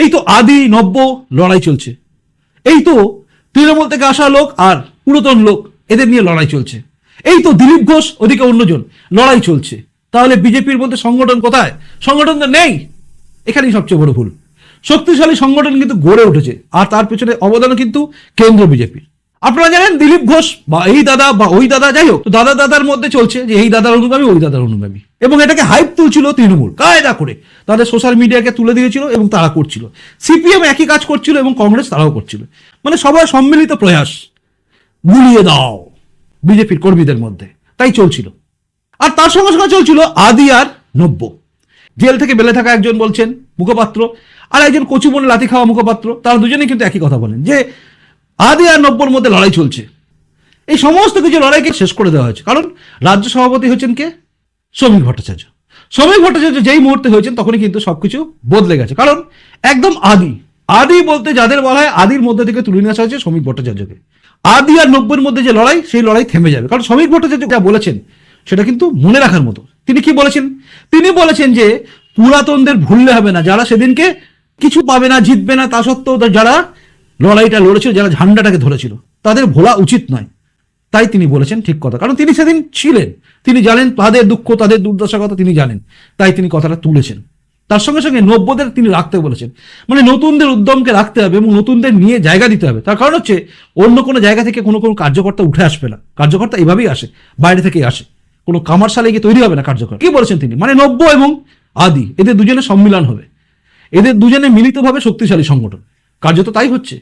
এই তো আদি নব্য লড়াই চলছে। এই তো তৃণমূল থেকে আসা লোক আর পুরাতন লোক, এদের নিয়ে লড়াই চলছে। এই তো দিলীপ ঘোষ ওদিকে অন্যজন, লড়াই চলছে। তাহলে বিজেপির মধ্যে সংগঠন কোথায়? সংগঠন তো নেই। এখানেই সবচেয়ে বড় ভুল। শক্তিশালী সংগঠন কিন্তু গড়ে উঠেছে, আর তার পেছনে অবদানও কিন্তু কেন্দ্র বিজেপির। আপনারা জানেন দিলীপ ঘোষ বা এই দাদা বা ওই দাদা, যাই হোক দাদা দাদার মধ্যে চলছে যে এই দাদার অনুগামী, ওই দাদার অনুগামী। এবং এটাকে হাইপ তুলছিল তৃণমূল, কায়দা করে। তাদের সোশ্যাল মিডিয়াকে তুলে দিয়েছিল এবং তারা করছিল। সিপিএম একই কাজ করছিল এবং কংগ্রেস তারাও করছিল। মানে সবার সম্মিলিত প্রয়াস গুলিয়ে দাও বিজেপির কর্মীদের মধ্যে। তাই চলছিল। আর তার সঙ্গে সঙ্গে চলছিল আদি আর নব্য। জেল থেকে বেলে থাকা একজন বলছেন, মুখপাত্র, আর একজন কচুবনে লাথি খাওয়া মুখপাত্র, তারা দুজনেই কিন্তু একই কথা বলেন যে আদি আর নব্যর মধ্যে লড়াই চলছে। এই সমস্ত কিছু লড়াইকে শেষ করে দেওয়া হয়েছে। কারণ রাজ্য সভাপতি হচ্ছেন কে? শ্রমিক ভট্টাচার্য। শ্রমিক ভট্টাচার্য যেই মুহূর্তে হয়েছেন, তখনই কিন্তু সবকিছু বদলে গেছে। কারণ একদম আদি আদি বলতে যাদের বলা হয়, আদির মধ্যে থেকে তুলে নিয়ে আসা হয়েছে শ্রমিক ভট্টাচার্যকে। আদি আর নব্বইয়ের মধ্যে যে লড়াই, সেই লড়াই থেমে যাবে। কারণ শ্রমিক ভট্টাচার্য যা বলেছেন, সেটা কিন্তু মনে রাখার মতো। তিনি কি বলেছেন? তিনি বলেছেন যে, পুরাতনদের ভুললে হবে না, যারা সেদিনকে কিছু পাবে না, জিতবে না, তা সত্ত্বেও যারা লড়াইটা লড়েছিল, যারা ঝান্ডাটাকে ধরেছিল, তাদের ভোলা উচিত নয়। তাই তিনি বলেছেন ঠিক কথা। কারণ তিনি সেদিন ছিলেন। তিনি জানেন তাদের দুঃখ, তাদের দুর্দশার কথা তিনি জানেন। তাই তিনি কথাটা তুলেছেন। তার সঙ্গে সঙ্গে নব্যদের তিনি রাখতে বলেছেন। মানে নতুনদের উদ্যমকে রাখতে হবে এবং নতুনদের নিয়ে জায়গা দিতে হবে। তার কারণ হচ্ছে, অন্য কোনো জায়গা থেকে কোনো কোনো কার্যকর্তা উঠে আসবে না। কার্যকর্তা এভাবেই আসে, বাইরে থেকেই আসে। কোনো কামারশালে গিয়ে তৈরি হবে না কার্যকর। কি বলেছেন তিনি? মানে নব্য এবং আদি, এদের দুজনে সম্মিলন হবে। এদের দুজনে মিলিতভাবে শক্তিশালী সংগঠন। কার্যত তাই হচ্ছে।